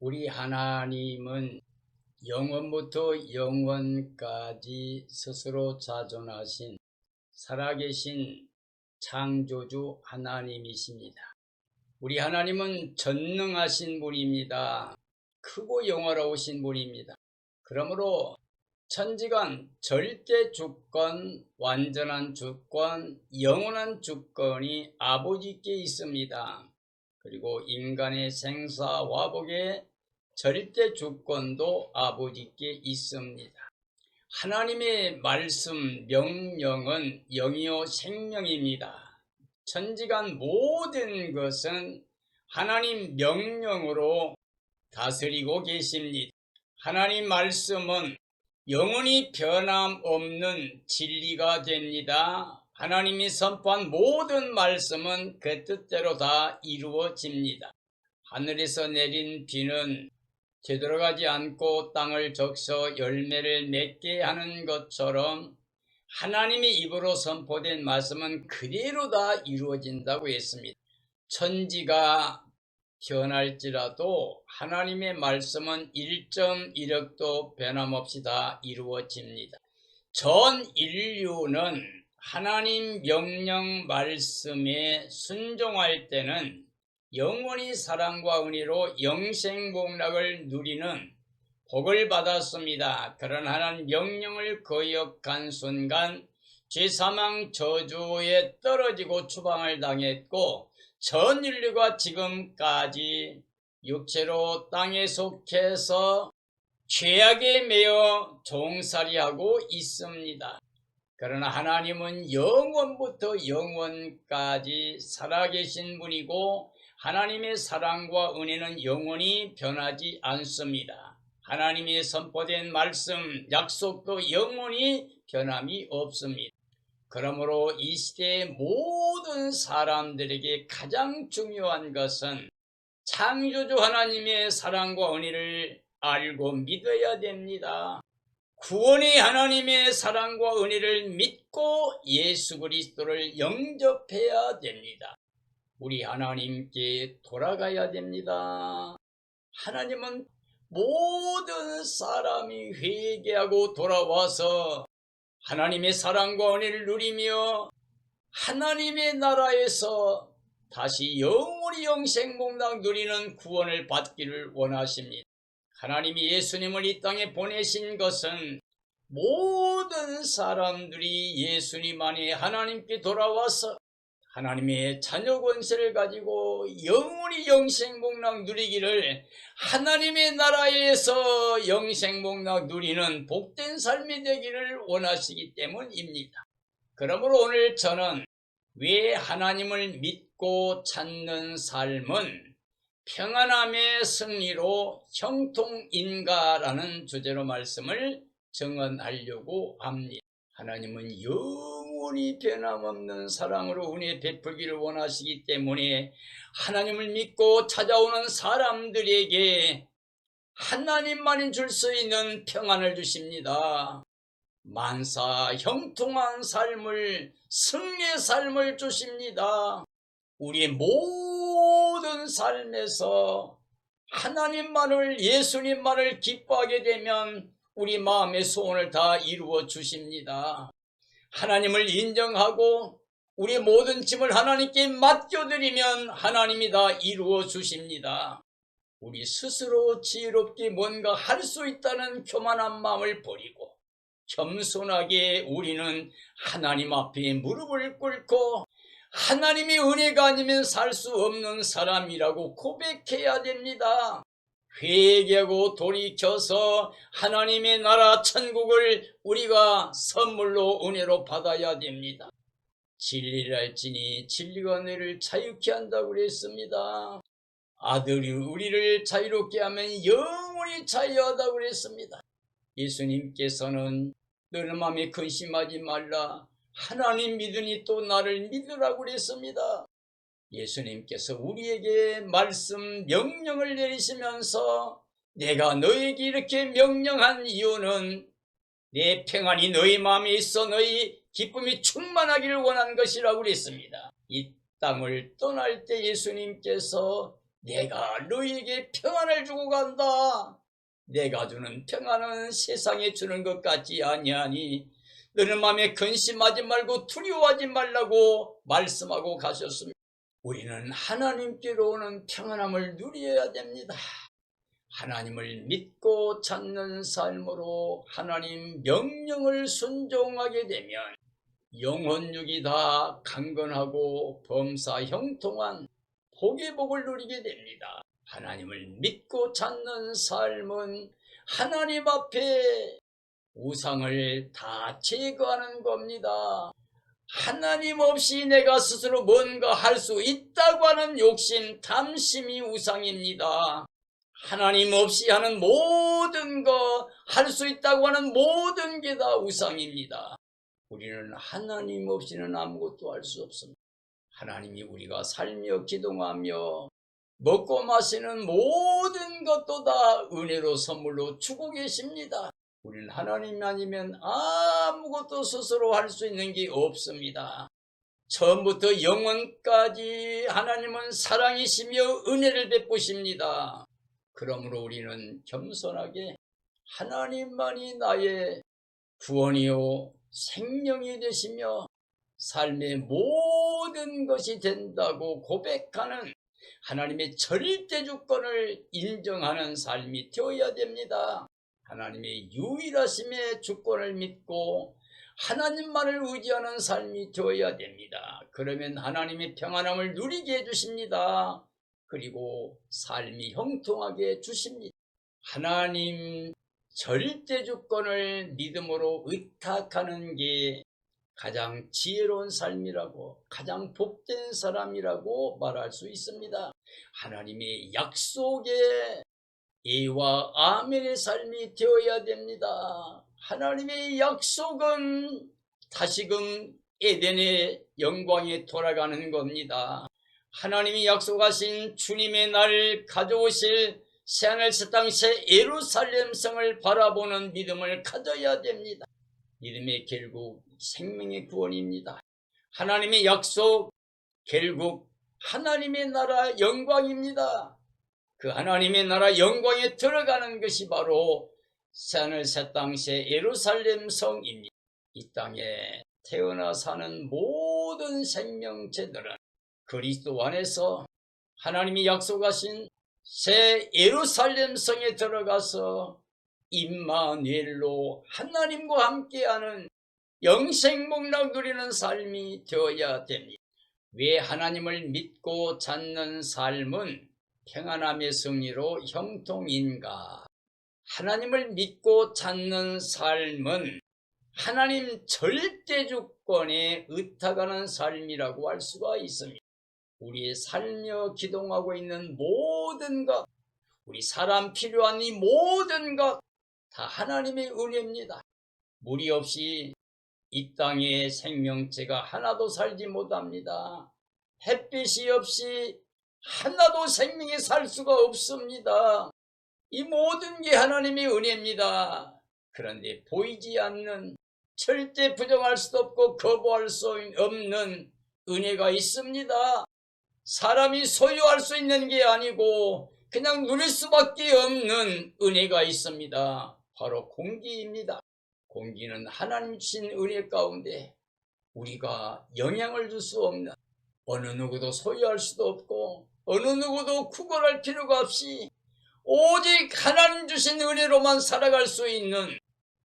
우리 하나님은 영원부터 영원까지 스스로 자존하신 살아계신 창조주 하나님이십니다. 우리 하나님은 전능하신 분입니다. 크고 영화로우신 분입니다. 그러므로 천지간 절대 주권, 완전한 주권, 영원한 주권이 아버지께 있습니다. 그리고 인간의 생사화복의 절대 주권도 아버지께 있습니다. 하나님의 말씀, 명령은 영이요 생명입니다. 천지간 모든 것은 하나님 명령으로 다스리고 계십니다. 하나님 말씀은 영원히 변함없는 진리가 됩니다. 하나님이 선포한 모든 말씀은 그 뜻대로 다 이루어집니다. 하늘에서 내린 비는 되돌아가지 않고 땅을 적셔 열매를 맺게 하는 것처럼 하나님의 입으로 선포된 말씀은 그대로 다 이루어진다고 했습니다. 천지가 변할지라도 하나님의 말씀은 1.1억도 변함없이 다 이루어집니다. 전 인류는 하나님 명령 말씀에 순종할 때는 영원히 사랑과 은혜로 영생복락을 누리는 복을 받았습니다. 그런 하나님 명령을 거역한 순간 죄사망 저주에 떨어지고 추방을 당했고 전 인류가 지금까지 육체로 땅에 속해서 죄악에 매여 종살이하고 있습니다. 그러나 하나님은 영원부터 영원까지 살아계신 분이고 하나님의 사랑과 은혜는 영원히 변하지 않습니다. 하나님의 선포된 말씀, 약속도 영원히 변함이 없습니다. 그러므로 이 시대의 모든 사람들에게 가장 중요한 것은 창조주 하나님의 사랑과 은혜를 알고 믿어야 됩니다. 구원의 하나님의 사랑과 은혜를 믿고 예수 그리스도를 영접해야 됩니다. 우리 하나님께 돌아가야 됩니다. 하나님은 모든 사람이 회개하고 돌아와서 하나님의 사랑과 은혜를 누리며 하나님의 나라에서 다시 영원히 영생복락 누리는 구원을 받기를 원하십니다. 하나님이 예수님을 이 땅에 보내신 것은 모든 사람들이 예수님 안에 하나님께 돌아와서 하나님의 자녀 권세를 가지고 영원히 영생복락 누리기를 하나님의 나라에서 영생복락 누리는 복된 삶이 되기를 원하시기 때문입니다. 그러므로 오늘 저는 왜 하나님을 믿고 찾는 삶은 평안함의 승리로 형통인가라는 주제로 말씀을 정언하려고 합니다. 하나님은 영원히 변함없는 사랑으로 은혜 베풀기를 원하시기 때문에 하나님을 믿고 찾아오는 사람들에게 하나님만이 줄 수 있는 평안을 주십니다. 만사 형통한 삶을 승리의 삶을 주십니다. 우리의 모든 삶에서 하나님만을 예수님만을 기뻐하게 되면 우리 마음의 소원을 다 이루어 주십니다. 하나님을 인정하고 우리 모든 짐을 하나님께 맡겨드리면 하나님이 다 이루어 주십니다. 우리 스스로 지혜롭게 뭔가 할 수 있다는 교만한 마음을 버리고 겸손하게 우리는 하나님 앞에 무릎을 꿇고 하나님의 은혜가 아니면 살 수 없는 사람이라고 고백해야 됩니다. 회개하고 돌이켜서 하나님의 나라 천국을 우리가 선물로 은혜로 받아야 됩니다. 진리를 알지니 진리가 너를 자유케 한다고 그랬습니다. 아들이 우리를 자유롭게 하면 영원히 자유하다고 그랬습니다. 예수님께서는 너는 마음에 근심하지 말라. 하나님 믿으니 또 나를 믿으라고 그랬습니다. 예수님께서 우리에게 말씀 명령을 내리시면서 내가 너에게 이렇게 명령한 이유는 내 평안이 너희 마음에 있어 너희 기쁨이 충만하기를 원한 것이라고 그랬습니다. 이 땅을 떠날 때 예수님께서 내가 너희에게 평안을 주고 간다. 내가 주는 평안은 세상에 주는 것 같지 아니하니 너는 마음에 근심하지 말고 두려워하지 말라고 말씀하고 가셨습니다. 우리는 하나님께로 오는 평안함을 누려야 됩니다. 하나님을 믿고 찾는 삶으로 하나님 명령을 순종하게 되면 영혼육이 다 강건하고 범사 형통한 복의 복을 누리게 됩니다. 하나님을 믿고 찾는 삶은 하나님 앞에 우상을 다 제거하는 겁니다. 하나님 없이 내가 스스로 뭔가 할 수 있다고 하는 욕심, 탐심이 우상입니다. 하나님 없이 하는 모든 거, 할수 있다고 하는 모든 게 다 우상입니다. 우리는 하나님 없이는 아무것도 할 수 없습니다. 하나님이 우리가 살며 기동하며 먹고 마시는 모든 것도 다 은혜로 선물로 주고 계십니다. 우리는 하나님 아니면 아무것도 스스로 할 수 있는 게 없습니다. 처음부터 영원까지 하나님은 사랑이시며 은혜를 베푸십니다. 그러므로 우리는 겸손하게 하나님만이 나의 구원이요 생명이 되시며 삶의 모든 것이 된다고 고백하는 하나님의 절대 주권을 인정하는 삶이 되어야 됩니다. 하나님의 유일하심의 주권을 믿고 하나님만을 의지하는 삶이 되어야 됩니다. 그러면 하나님의 평안함을 누리게 해주십니다. 그리고 삶이 형통하게 해주십니다. 하나님 절대 주권을 믿음으로 의탁하는 게 가장 지혜로운 삶이라고 가장 복된 사람이라고 말할 수 있습니다. 하나님의 약속에 예와 아멘의 삶이 되어야 됩니다. 하나님의 약속은 다시금 에덴의 영광에 돌아가는 겁니다. 하나님이 약속하신 주님의 날 가져오실 새하늘 새 땅 새 예루살렘 성을 바라보는 믿음을 가져야 됩니다. 믿음의 결국 생명의 구원입니다. 하나님의 약속 결국 하나님의 나라 영광입니다. 그 하나님의 나라 영광에 들어가는 것이 바로 새하늘 새 땅새 예루살렘 성입니다. 이 땅에 태어나 사는 모든 생명체들은 그리스도 안에서 하나님이 약속하신 새 예루살렘 성에 들어가서 임마누엘로 하나님과 함께하는 영생목락 누리는 삶이 되어야 됩니다. 왜 하나님을 믿고 찾는 삶은 평안함의 승리로 형통인가? 하나님을 믿고 찾는 삶은 하나님 절대 주권에 의탁하는 삶이라고 할 수가 있습니다. 우리의 살며 기동하고 있는 모든 것, 우리 사람 필요한 이 모든 것, 다 하나님의 은혜입니다. 무리 없이 이 땅에 생명체가 하나도 살지 못합니다. 햇빛이 없이 하나도 생명이 살 수가 없습니다. 이 모든 게 하나님의 은혜입니다. 그런데 보이지 않는 절대 부정할 수도 없고 거부할 수 없는 은혜가 있습니다. 사람이 소유할 수 있는 게 아니고 그냥 누릴 수밖에 없는 은혜가 있습니다. 바로 공기입니다. 공기는 하나님 주신 은혜 가운데 우리가 영향을 줄 수 없는 어느 누구도 소유할 수도 없고 어느 누구도 구걸할 필요가 없이 오직 하나님 주신 은혜로만 살아갈 수 있는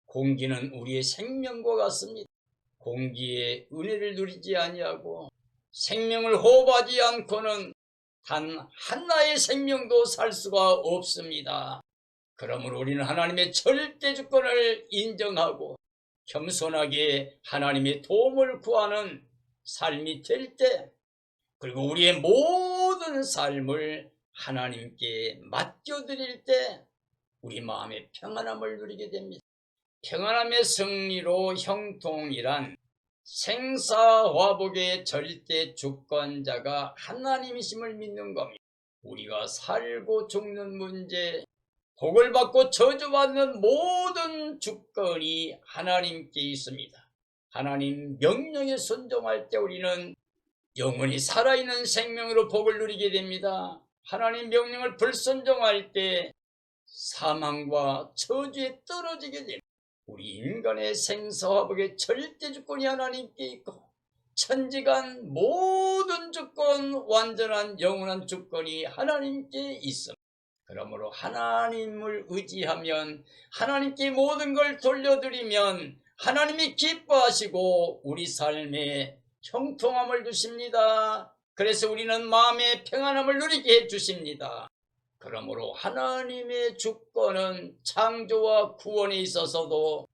공기는 우리의 생명과 같습니다. 공기의 은혜를 누리지 아니하고 생명을 호흡하지 않고는 단 하나의 생명도 살 수가 없습니다. 그러므로 우리는 하나님의 절대 주권을 인정하고 겸손하게 하나님의 도움을 구하는 삶이 될 때, 그리고 우리의 모든 삶을 하나님께 맡겨드릴 때, 우리 마음의 평안함을 누리게 됩니다. 평안함의 승리로 형통이란 생사화복의 절대 주권자가 하나님이심을 믿는 겁니다. 우리가 살고 죽는 문제, 복을 받고 저주받는 모든 주권이 하나님께 있습니다. 하나님 명령에 순종할 때 우리는 영원히 살아있는 생명으로 복을 누리게 됩니다. 하나님 명령을 불순종할 때 사망과 저주에 떨어지게 됩니다. 우리 인간의 생사화복의 절대 주권이 하나님께 있고 천지간 모든 주권, 완전한 영원한 주권이 하나님께 있습니다. 그러므로 하나님을 의지하면 하나님께 모든 걸 돌려드리면 하나님이 기뻐하시고 우리 삶에 형통함을 주십니다. 그래서 우리는 마음의 평안함을 누리게 해 주십니다. 그러므로 하나님의 주권은 창조와 구원에 있어서도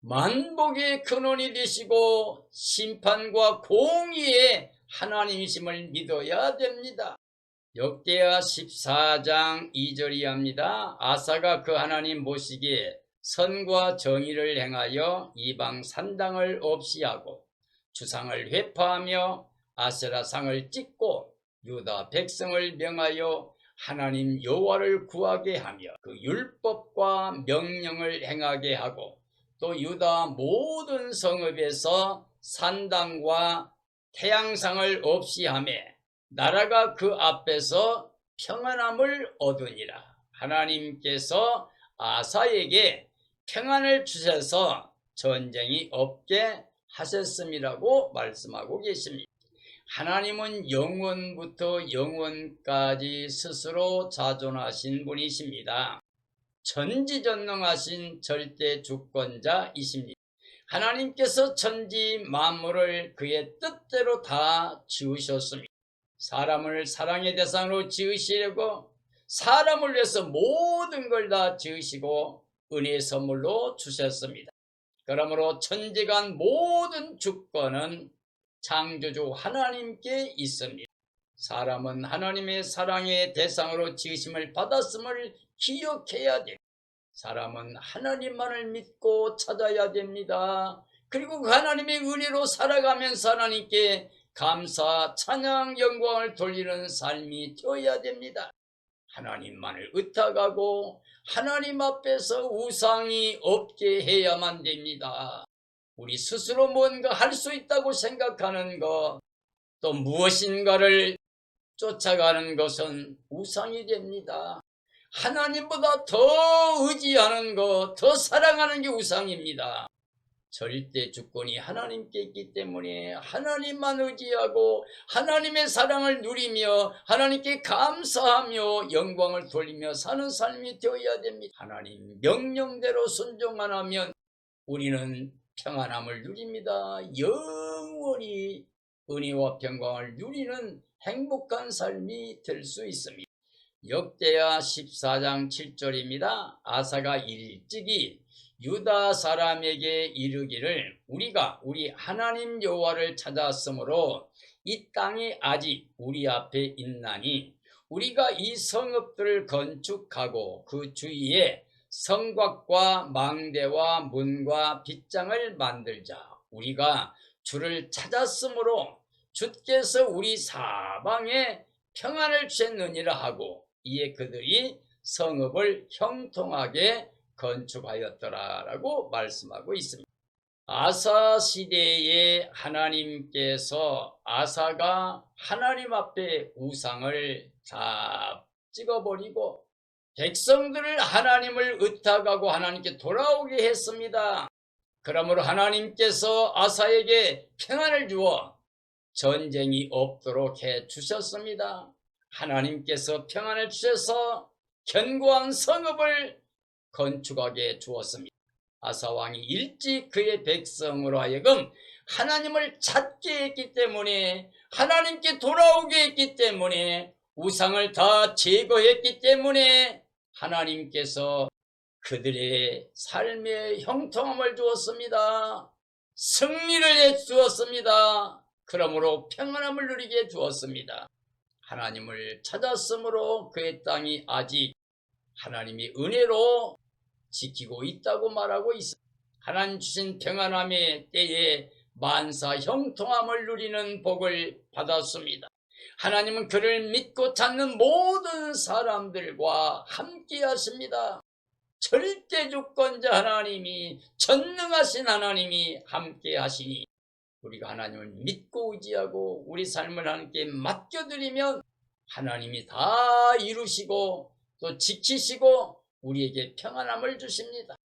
만복의 근원이 되시고 심판과 공의의 하나님이심을 믿어야 됩니다. 역대하 14장 2절이 합니다. 아사가 그 하나님 모시기에 선과 정의를 행하여 이방 산당을 없이 하고 주상을 회파하며 아세라상을 찍고 유다 백성을 명하여 하나님 여호와를 구하게 하며 그 율법과 명령을 행하게 하고 또 유다 모든 성읍에서 산당과 태양상을 없이 하며 나라가 그 앞에서 평안함을 얻으니라. 하나님께서 아사에게 평안을 주셔서 전쟁이 없게 하셨음이라고 말씀하고 계십니다. 하나님은 영원부터 영원까지 스스로 자존하신 분이십니다. 전지전능하신 절대 주권자이십니다. 하나님께서 천지 만물을 그의 뜻대로 다 지으셨습니다. 사람을 사랑의 대상으로 지으시려고 사람을 위해서 모든 걸 다 지으시고 은혜의 선물로 주셨습니다. 그러므로 천지간 모든 주권은 창조주 하나님께 있습니다. 사람은 하나님의 사랑의 대상으로 지으심을 받았음을 기억해야 됩니다. 사람은 하나님만을 믿고 찾아야 됩니다. 그리고 그 하나님의 은혜로 살아가면서 하나님께 감사, 찬양, 영광을 돌리는 삶이 되어야 됩니다. 하나님만을 의탁하고 하나님 앞에서 우상이 없게 해야만 됩니다. 우리 스스로 뭔가 할 수 있다고 생각하는 것, 또 무엇인가를 쫓아가는 것은 우상이 됩니다. 하나님보다 더 의지하는 것, 더 사랑하는 게 우상입니다. 절대 주권이 하나님께 있기 때문에 하나님만 의지하고 하나님의 사랑을 누리며 하나님께 감사하며 영광을 돌리며 사는 삶이 되어야 됩니다. 하나님 명령대로 순종 안 하면 우리는 평안함을 누립니다. 영원히 은혜와 평강을 누리는 행복한 삶이 될 수 있습니다. 역대하 14장 7절입니다. 아사가 일찍이 유다 사람에게 이르기를 우리가 우리 하나님 여호와를 찾았으므로 이 땅이 아직 우리 앞에 있나니 우리가 이 성읍들을 건축하고 그 주위에 성곽과 망대와 문과 빗장을 만들자. 우리가 주를 찾았으므로 주께서 우리 사방에 평안을 주셨느니라 하고 이에 그들이 성읍을 형통하게 건축하였더라라고 말씀하고 있습니다. 아사 시대에 하나님께서 아사가 하나님 앞에 우상을 다 찍어버리고 백성들을 하나님을 의탁하고 하나님께 돌아오게 했습니다. 그러므로 하나님께서 아사에게 평안을 주어 전쟁이 없도록 해 주셨습니다. 하나님께서 평안을 주셔서 견고한 성읍을 건축하게 주었습니다. 아사왕이 일찍 그의 백성으로 하여금 하나님을 찾게 했기 때문에 하나님께 돌아오게 했기 때문에 우상을 다 제거했기 때문에 하나님께서 그들의 삶에 형통함을 주었습니다. 승리를 해 주었습니다. 그러므로 평안함을 누리게 주었습니다. 하나님을 찾았으므로 그의 땅이 아직 하나님이 은혜로 지키고 있다고 말하고 있습니다. 하나님 주신 평안함의 때에 만사 형통함을 누리는 복을 받았습니다. 하나님은 그를 믿고 찾는 모든 사람들과 함께 하십니다. 절대 주권자 하나님이 전능하신 하나님이 함께 하시니 우리가 하나님을 믿고 의지하고 우리 삶을 하나님께 맡겨드리면 하나님이 다 이루시고 또 지키시고 우리에게 평안함을 주십니다.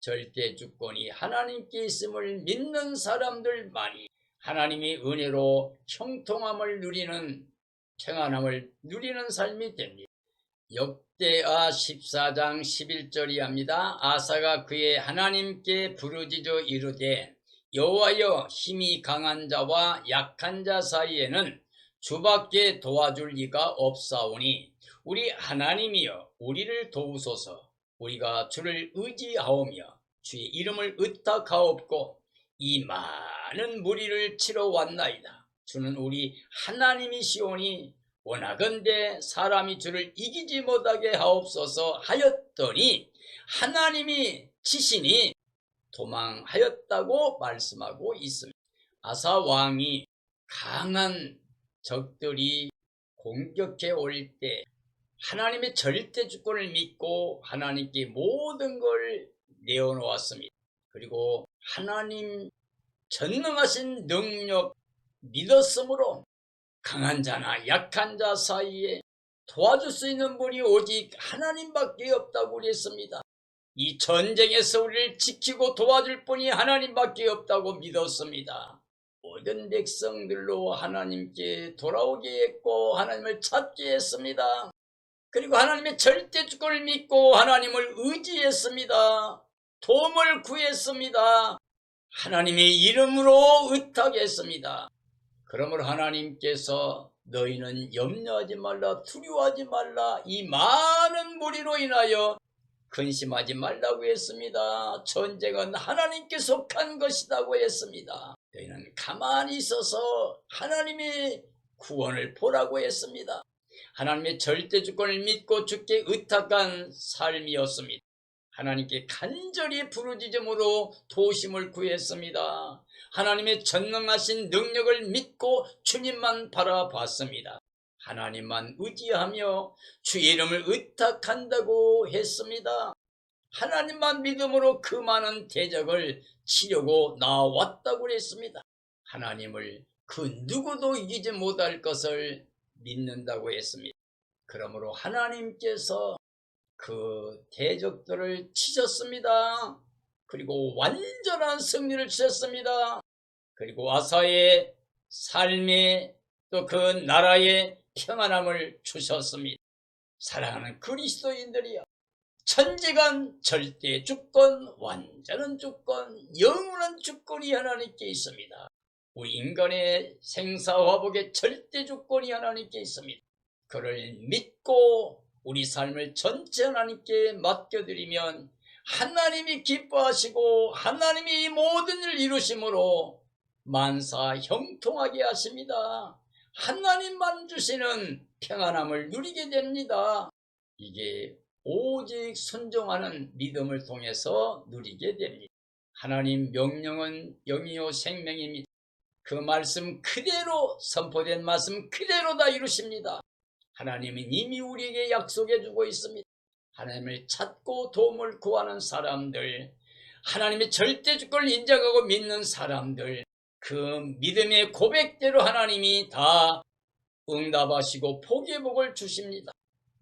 절대 주권이 하나님께 있음을 믿는 사람들만이 하나님이 은혜로 형통함을 누리는 평안함을 누리는 삶이 됩니다. 역대하 14장 11절이 합니다. 아사가 그의 하나님께 부르짖어 이르되 여호와여 힘이 강한 자와 약한 자 사이에는 주밖에 도와줄 리가 없사오니 우리 하나님이여 우리를 도우소서 우리가 주를 의지하오며 주의 이름을 의탁하옵고 이 많은 무리를 치러 왔나이다. 주는 우리 하나님이시오니 원하건대 사람이 주를 이기지 못하게 하옵소서 하였더니 하나님이 치시니 도망하였다고 말씀하고 있습니다. 아사 왕이 강한 적들이 공격해 올 때 하나님의 절대 주권을 믿고 하나님께 모든 걸 내어놓았습니다. 그리고 하나님 전능하신 능력 믿었으므로 강한 자나 약한 자 사이에 도와줄 수 있는 분이 오직 하나님밖에 없다고 그랬습니다. 이 전쟁에서 우리를 지키고 도와줄 분이 하나님밖에 없다고 믿었습니다. 모든 백성들로 하나님께 돌아오게 했고 하나님을 찾게 했습니다. 그리고 하나님의 절대 주권을 믿고 하나님을 의지했습니다. 도움을 구했습니다. 하나님의 이름으로 의탁했습니다. 그러므로 하나님께서 너희는 염려하지 말라 두려워하지 말라 이 많은 무리로 인하여 근심하지 말라고 했습니다. 전쟁은 하나님께 속한 것이라고 했습니다. 너희는 가만히 있어서 하나님의 구원을 보라고 했습니다. 하나님의 절대 주권을 믿고 주께 의탁한 삶이었습니다. 하나님께 간절히 부르짖음으로 도심을 구했습니다. 하나님의 전능하신 능력을 믿고 주님만 바라봤습니다. 하나님만 의지하며 주의 이름을 의탁한다고 했습니다. 하나님만 믿음으로 그 많은 대적을 치려고 나왔다고 했습니다. 하나님을 그 누구도 이기지 못할 것을 믿는다고 했습니다. 그러므로 하나님께서 그 대적들을 치셨습니다. 그리고 완전한 승리를 주셨습니다. 그리고 아사의 삶에 또 그 나라의 평안함을 주셨습니다. 사랑하는 그리스도인들이여 천지간 절대 주권, 완전한 주권, 영원한 주권이 하나님께 있습니다. 우리 인간의 생사화복의 절대 주권이 하나님께 있습니다. 그를 믿고 우리 삶을 전체 하나님께 맡겨드리면 하나님이 기뻐하시고 하나님이 이 모든 일을 이루심으로 만사 형통하게 하십니다. 하나님만 주시는 평안함을 누리게 됩니다. 이게 오직 순종하는 믿음을 통해서 누리게 됩니다. 하나님 명령은 영이요 생명입니다. 그 말씀 그대로 선포된 말씀 그대로 다 이루십니다. 하나님은 이미 우리에게 약속해 주고 있습니다. 하나님을 찾고 도움을 구하는 사람들, 하나님의 절대 주권을 인정하고 믿는 사람들, 그 믿음의 고백대로 하나님이 다 응답하시고 복의 복을 주십니다.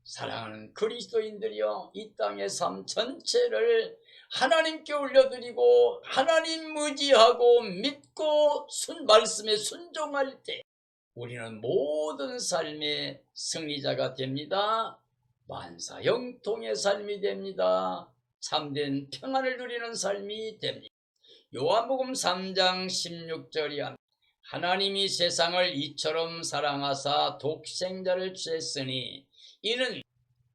사랑하는 그리스도인들이여 이 땅의 삶 전체를 하나님께 올려드리고 하나님 의지하고 믿고 순 말씀에 순종할 때 우리는 모든 삶의 승리자가 됩니다. 만사 형통의 삶이 됩니다. 참된 평안을 누리는 삶이 됩니다. 요한복음 3장 16절이 하나님이 세상을 이처럼 사랑하사 독생자를 주셨으니 이는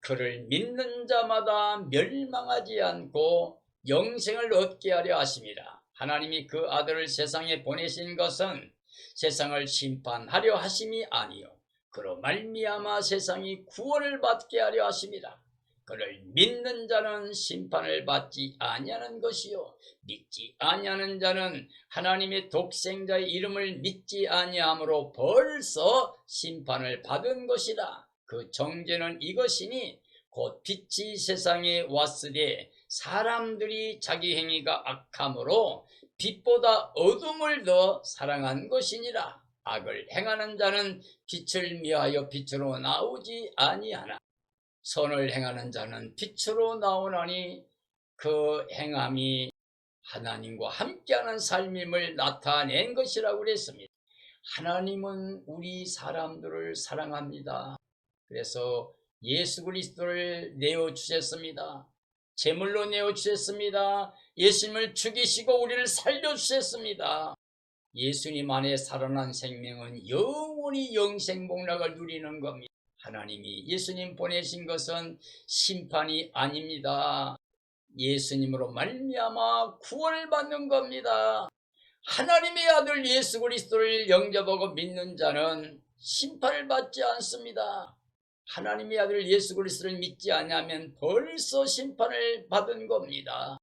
그를 믿는 자마다 멸망하지 않고 영생을 얻게 하려 하심이라. 하나님이 그 아들을 세상에 보내신 것은 세상을 심판하려 하심이 아니요 그로 말미암아 세상이 구원을 받게 하려 하심이라. 그를 믿는 자는 심판을 받지 아니하는 것이요 믿지 아니하는 자는 하나님의 독생자의 이름을 믿지 아니하므로 벌써 심판을 받은 것이라. 그 정죄는 이것이니 곧 빛이 세상에 왔으되 사람들이 자기 행위가 악함으로 빛보다 어둠을 더 사랑한 것이니라. 악을 행하는 자는 빛을 미하여 빛으로 나오지 아니하나 선을 행하는 자는 빛으로 나오나니 그 행함이 하나님과 함께하는 삶임을 나타낸 것이라고 그랬습니다. 하나님은 우리 사람들을 사랑합니다. 그래서 예수 그리스도를 내어 주셨습니다. 제물로 내어 주셨습니다. 예수님을 죽이시고 우리를 살려 주셨습니다. 예수님 안에 살아난 생명은 영원히 영생 복락을 누리는 겁니다. 하나님이 예수님 보내신 것은 심판이 아닙니다. 예수님으로 말미암아 구원을 받는 겁니다. 하나님의 아들 예수 그리스도를 영접하고 믿는 자는 심판을 받지 않습니다. 하나님의 아들 예수 그리스도를 믿지 않으면 벌써 심판을 받은 겁니다.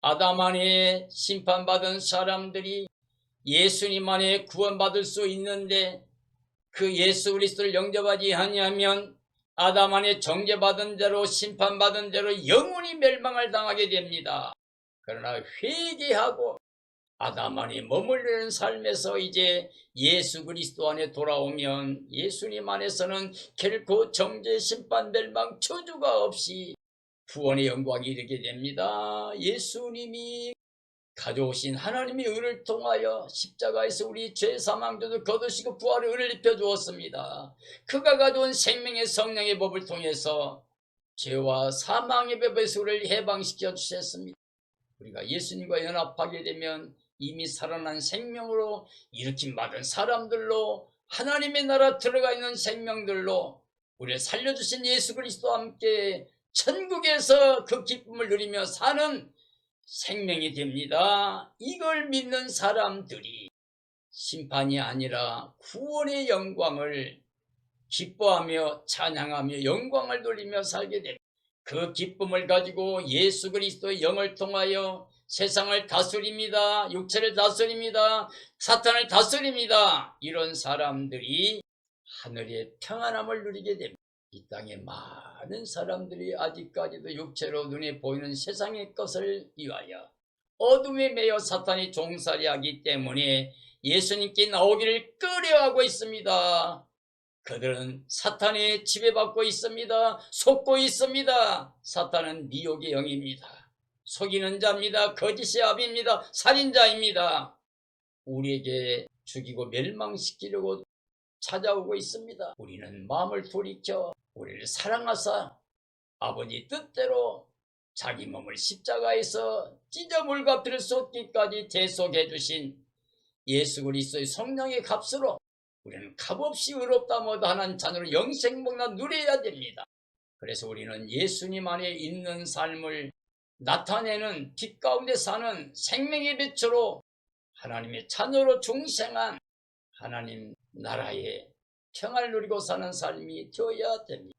아담 안에 심판받은 사람들이 예수님 안에 구원받을 수 있는데 그 예수 그리스도를 영접하지 아니하면 아담 안에 정죄받은 대로 심판받은 대로 영원히 멸망을 당하게 됩니다. 그러나 회개하고 아담 안에 머물르는 삶에서 이제 예수 그리스도 안에 돌아오면 예수님 안에서는 결코 정죄, 심판, 멸망, 저주가 없이 구원의 영광이 이르게 됩니다. 예수님이 가져오신 하나님의 은을 통하여 십자가에서 우리 죄 사망자도 거두시고 부활의 은을 입혀 주었습니다. 그가 가져온 생명의 성령의 법을 통해서 죄와 사망의 우리를 해방시켜 주셨습니다. 우리가 예수님과 연합하게 되면 이미 살아난 생명으로 일으킴 받은 사람들로 하나님의 나라 들어가 있는 생명들로 우리를 살려주신 예수 그리스도와 함께 천국에서 그 기쁨을 누리며 사는 생명이 됩니다. 이걸 믿는 사람들이 심판이 아니라 구원의 영광을 기뻐하며 찬양하며 영광을 돌리며 살게 됩니다. 그 기쁨을 가지고 예수 그리스도의 영을 통하여 세상을 다스립니다. 육체를 다스립니다. 사탄을 다스립니다. 이런 사람들이 하늘의 평안함을 누리게 됩니다. 이 땅에 많은 사람들이 아직까지도 육체로 눈에 보이는 세상의 것을 위하여 어둠에 매여 사탄이 종살이하기 때문에 예수님께 나오기를 꺼려하고 있습니다. 그들은 사탄의 지배받고 있습니다. 속고 있습니다. 사탄은 미혹의 영입니다. 속이는 자입니다. 거짓의 압입니다. 살인자입니다. 우리에게 죽이고 멸망시키려고 찾아오고 있습니다. 우리는 마음을 돌이켜 우리를 사랑하사 아버지 뜻대로 자기 몸을 십자가에서 찢어 물가피를 쏟기까지 대속해 주신 예수 그리스도의 성령의 값으로 우리는 값없이 의롭다 못하는 자녀로 영생복나 누려야 됩니다. 그래서 우리는 예수님 안에 있는 삶을 나타내는 빛 가운데 사는 생명의 빛으로 하나님의 자녀로 중생한 하나님 나라의 평화를 누리고 사는 삶이 되어야 됩니다.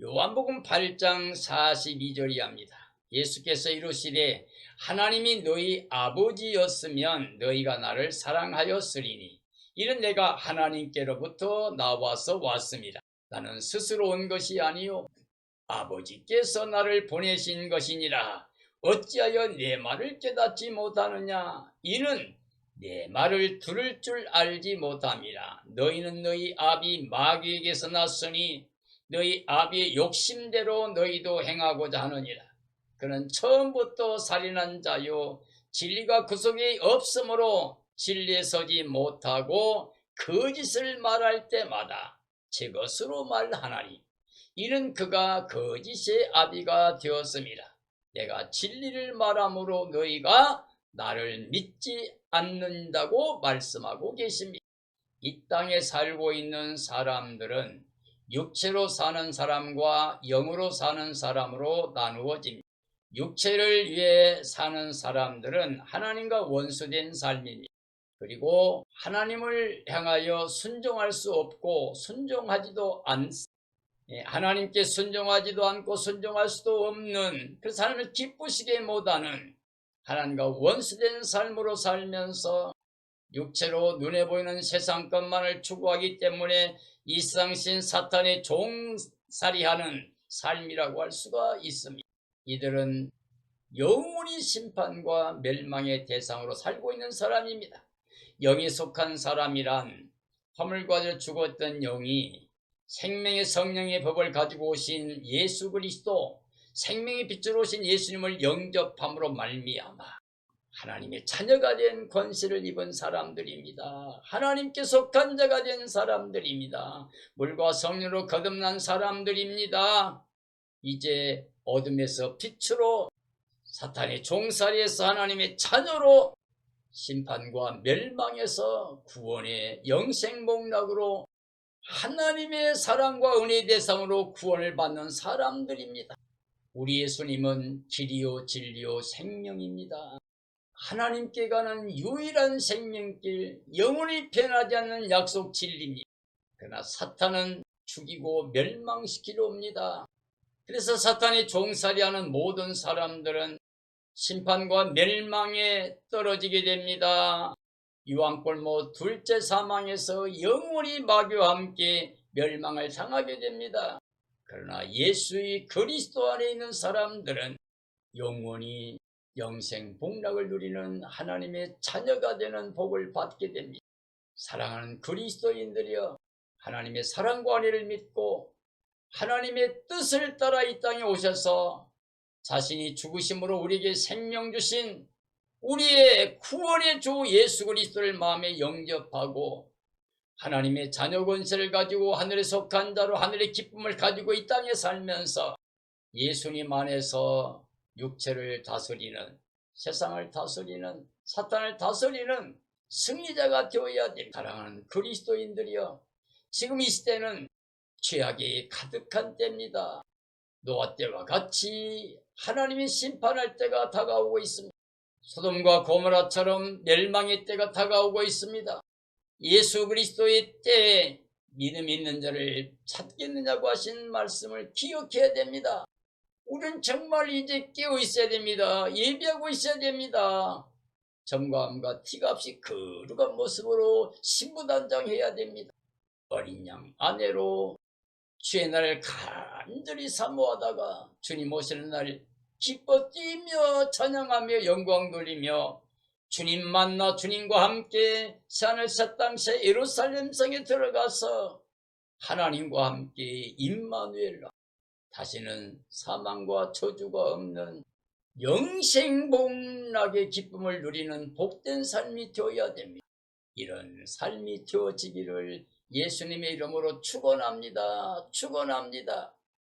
요한복음 8장 42절이 합니다. 예수께서 이르시되 하나님이 너희 아버지였으면 너희가 나를 사랑하였으리니 이는 내가 하나님께로부터 나와서 왔습니다. 나는 스스로 온 것이 아니요 아버지께서 나를 보내신 것이니라. 어찌하여 내 말을 깨닫지 못하느냐? 이는 내 말을 들을 줄 알지 못함이라. 너희는 너희 아비 마귀에게서 났으니 너희 아비의 욕심대로 너희도 행하고자 하느니라. 그는 처음부터 살인한 자요 진리가 그 속에 없으므로 진리에 서지 못하고 거짓을 말할 때마다 제 것으로 말하나니 이는 그가 거짓의 아비가 되었습니다. 내가 진리를 말함으로 너희가 나를 믿지 않는다고 말씀하고 계십니다. 이 땅에 살고 있는 사람들은 육체로 사는 사람과 영으로 사는 사람으로 나누어집니다. 육체를 위해 사는 사람들은 하나님과 원수된 삶입니다. 그리고 하나님을 향하여 순종할 수 없고 순종하지도 않습니다. 예, 하나님께 순종하지도 않고 순종할 수도 없는 그 삶을 기쁘시게 못하는 하나님과 원수된 삶으로 살면서 육체로 눈에 보이는 세상 것만을 추구하기 때문에 이상신 사탄의 종살이하는 삶이라고 할 수가 있습니다. 이들은 영원히 심판과 멸망의 대상으로 살고 있는 사람입니다. 영에 속한 사람이란 화물 과자 죽었던 영이 생명의 성령의 법을 가지고 오신 예수 그리스도 생명의 빛으로 오신 예수님을 영접함으로 말미암아 하나님의 자녀가 된 권세를 입은 사람들입니다. 하나님께 속한 자가 된 사람들입니다. 물과 성령으로 거듭난 사람들입니다. 이제 어둠에서 빛으로 사탄의 종살이에서 하나님의 자녀로 심판과 멸망에서 구원의 영생목락으로 하나님의 사랑과 은혜의 대상으로 구원을 받는 사람들입니다. 우리 예수님은 길이요 진리요 생명입니다. 하나님께 가는 유일한 생명길, 영원히 변하지 않는 약속 진리입니다. 그러나 사탄은 죽이고 멸망시키려 옵니다. 그래서 사탄이 종살이하는 모든 사람들은 심판과 멸망에 떨어지게 됩니다. 유황골모 둘째 사망에서 영원히 마귀와 함께 멸망을 당하게 됩니다. 그러나 예수의 그리스도 안에 있는 사람들은 영원히 영생 복락을 누리는 하나님의 자녀가 되는 복을 받게 됩니다. 사랑하는 그리스도인들이여 하나님의 사랑과 은혜를 믿고 하나님의 뜻을 따라 이 땅에 오셔서 자신이 죽으심으로 우리에게 생명 주신 우리의 구원의 주 예수 그리스도를 마음에 영접하고 하나님의 자녀 권세를 가지고 하늘에 속한 자로 하늘의 기쁨을 가지고 이 땅에 살면서 예수님 안에서 육체를 다스리는 세상을 다스리는 사탄을 다스리는 승리자가 되어야 됩니다. 사랑하는 그리스도인들이여 지금 이 시대는 죄악이 가득한 때입니다. 노아 때와 같이 하나님이 심판할 때가 다가오고 있습니다. 소돔과 고모라처럼 멸망의 때가 다가오고 있습니다. 예수 그리스도의 때에 믿음 있는 자를 찾겠느냐고 하신 말씀을 기억해야 됩니다. 우리는 정말 이제 깨어 있어야 됩니다. 예비하고 있어야 됩니다. 점검과 티값이 거룩한 모습으로 신부단장해야 됩니다. 어린 양 아내로 주의 날을 간절히 사모하다가 주님 오시는 날 기뻐 뛰며 찬양하며 영광 돌리며 주님 만나 주님과 함께 산을 새땅 새 예루살렘 성에 들어가서 하나님과 함께 임마누엘라 다시는 사망과 저주가 없는 영생복락의 기쁨을 누리는 복된 삶이 되어야 됩니다. 이런 삶이 되어지기를 예수님의 이름으로 축원합니다. 축원합니다.